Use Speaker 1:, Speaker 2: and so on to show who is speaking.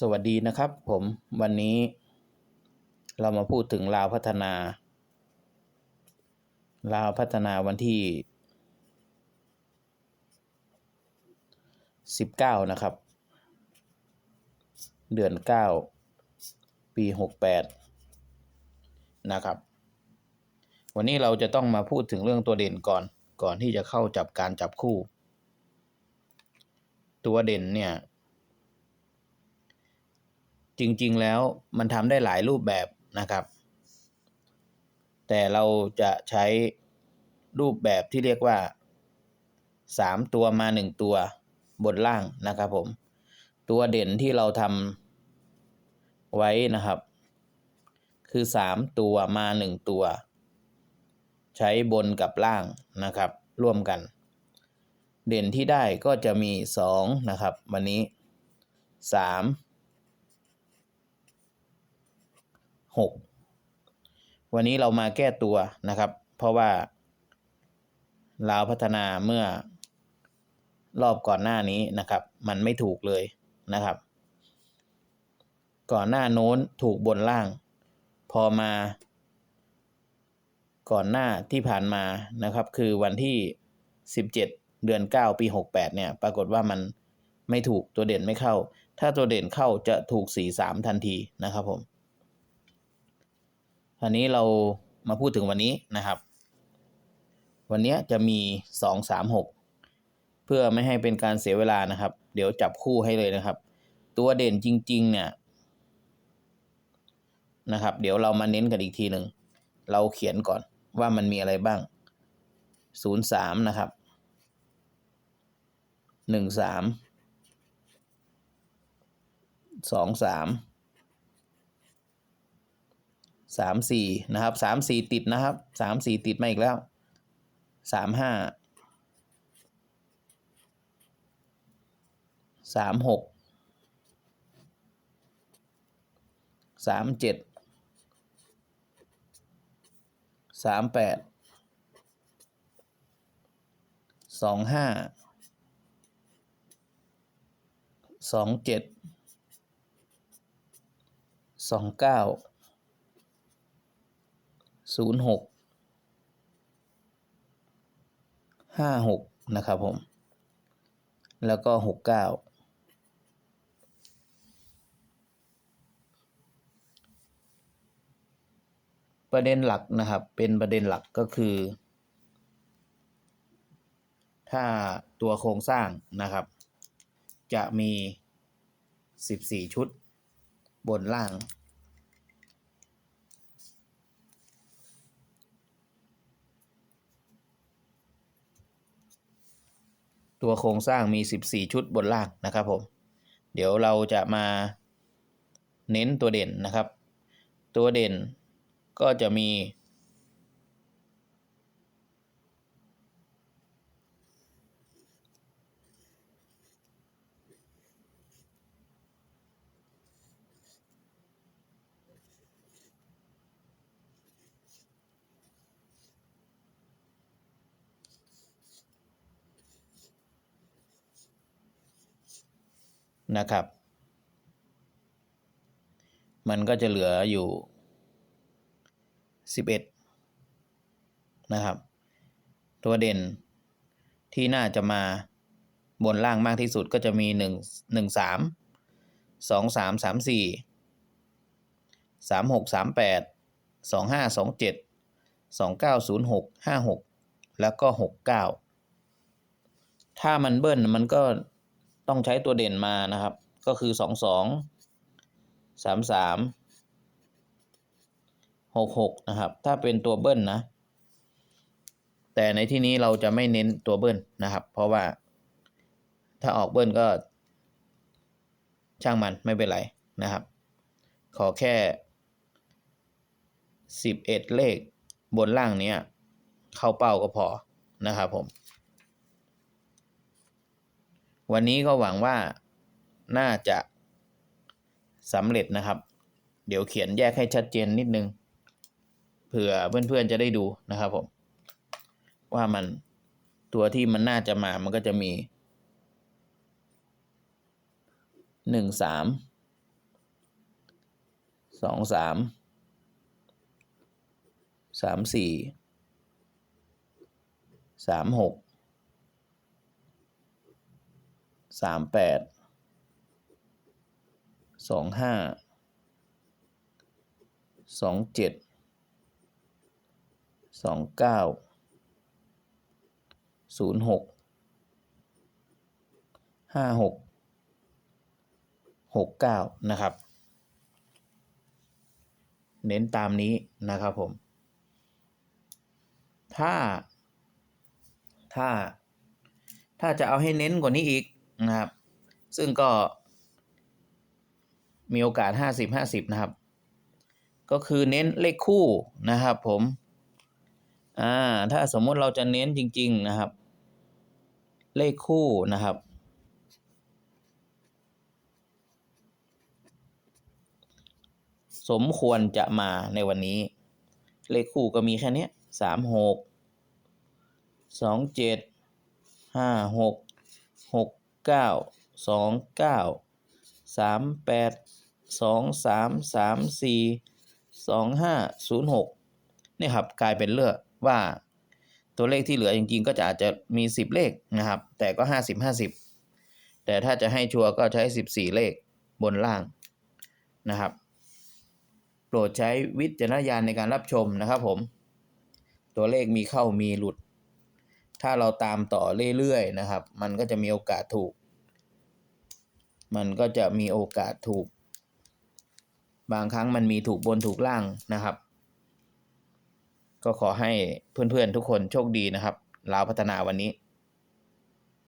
Speaker 1: สวัสดีนะครับผมวันนี้เรามาพูดถึงลาวพัฒนา ลาวพัฒนาวันที่ 19 นะครับ เดือน 9 ปี 68 นะครับ วันนี้เราจะต้องมาพูดถึงเรื่องตัวเด่นก่อนก่อนที่จะเข้าจับการจับคู่ ตัวเด่นเนี่ย จริงๆแล้วมันทำได้หลายรูปแบบนะครับ แต่เราจะใช้รูปแบบที่เรียกว่า 3 ตัวมา 1 ตัวบนล่างนะครับผม ตัวเด่นที่เราทำไว้นะครับ คือ 3 ตัวมา 1 ตัว ใช้บนกับล่างนะครับ ร่วมกัน เด่นที่ได้ก็จะมี 2 นะครับ วันนี้ 3 6 วันนี้เรามาแก้ตัวนะครับ เพราะว่าลาวพัฒนาเมื่อรอบก่อนหน้านี้นะครับ มันไม่ถูกเลยนะครับ ก่อนหน้าโน้นถูกบนล่าง พอมา ก่อนหน้าที่ผ่านมานะครับ คือวันที่ 17 เดือน 9 ปี 68 เนี่ย ปรากฏว่ามันไม่ถูกตัวเด่นไม่เข้า ถ้าตัวเด่นเข้าจะถูก 4-3 ทันทีนะครับผม อันนี้เรามาพูดถึงวันนี้นะครับ วันนี้จะมีสองสามหกเพื่อไม่ให้เป็นการเสียเวลานะครับ เดี๋ยวจับคู่ให้เลยนะครับ ตัวเด่นจริง ๆ เนี่ยนะครับ เดี๋ยวเรามาเน้นกันอีกทีหนึ่ง เราเขียนก่อนว่ามันมีอะไรบ้างศูนย์สามนะครับหนึ่ง สามสี่นะครับสามสี่ติดนะครับสามสี่ติดมาอีกแล้วสามห้าสามหกสามเจ็ดสามแปดสองห้าสองเจ็ดสองเก้า ศูนย์หกห้าหกนะครับผม แล้วก็หกเก้าประเด็นหลักนะครับ เป็นประเด็นหลักก็คือ ถ้าตัวโครงสร้างนะครับ จะมี 14 ชุดบนล่าง ตัวโครงสร้างมี 14 ชุดบนล่างนะครับผมเดี๋ยวเราจะมาเน้นตัวเด่นนะครับ ตัวเด่นก็จะมี นะครับ มันก็จะเหลืออยู่ 11 นะครับ ตัวเด่นที่น่าจะมาบนล่างมากที่สุดก็จะมี 1 1 3 2 3 3 4 3 6 3 8 2 5 2 7 2 9 0 6 5 6 แล้วก็ 6 9 ถ้ามันเบิ้ลมันก็ ต้องใช้ตัวเด่นมานะครับ ก็คือสองสองสามสามหกหกนะครับ ถ้าเป็นตัวเบิ้ลนะ แต่ในที่นี้เราจะไม่เน้นตัวเบิ้ลนะครับ เพราะว่าถ้าออกเบิ้ลก็ ช่างมันไม่เป็นไรนะครับ ขอแค่สิบเอ็ดเลขบนล่างเนี้ยเข้าเป้าก็พอนะครับผม วันนี้ก็หวังว่าน่าจะสำเร็จนะครับ เดี๋ยวเขียนแยกให้ชัดเจนนิดนึง เผื่อเพื่อนๆจะได้ดูนะครับผม ว่ามันตัวที่มันน่าจะมามันก็จะมีหนึ่งสามสองสามสามสี่สามหก สามแปดสองห้าสองเจ็ดสองเก้าศูนย์หกห้าหกหกเก้านะครับ เน้นตามนี้นะครับผม ถ้า ถ้า ถ้าจะเอาให้เน้นกว่านี้อีก นะครับ ซึ่งก็ มีโอกาสห้าสิบห้าสิบนะครับ ก็คือเน้นเลขคู่นะครับผม อ่า ถ้าสมมติเราจะเน้นจริง ๆ นะครับ เลขคู่นะครับ สมควรจะมาในวันนี้ เลขคู่ก็มีแค่นี้สามหกสองเจ็ดห้าหกหก เก้าสองเก้าสามแปดสองสามสามสี่สองห้าศูนย์หกนี่ครับกลายเป็นเลือกว่าตัวเลขที่เหลือจริงๆ ก็จะอาจจะมีสิบเลขนะครับ แต่ก็ห้าสิบห้าสิบแต่ถ้าจะให้ชัวร์ก็ใช้สิบสี่เลขบนล่างนะครับ โปรดใช้วิจารณญาณในการรับชมนะครับผม ตัวเลขมีเข้ามีหลุด ถ้าเราตามต่อเรื่อยๆนะครับ มันก็จะมีโอกาสถูก มันก็จะมีโอกาสถูก บางครั้งมันมีถูกบนถูกล่างนะครับ ก็ขอให้เพื่อนๆทุกคนโชคดีนะครับลาวพัฒนาวันนี้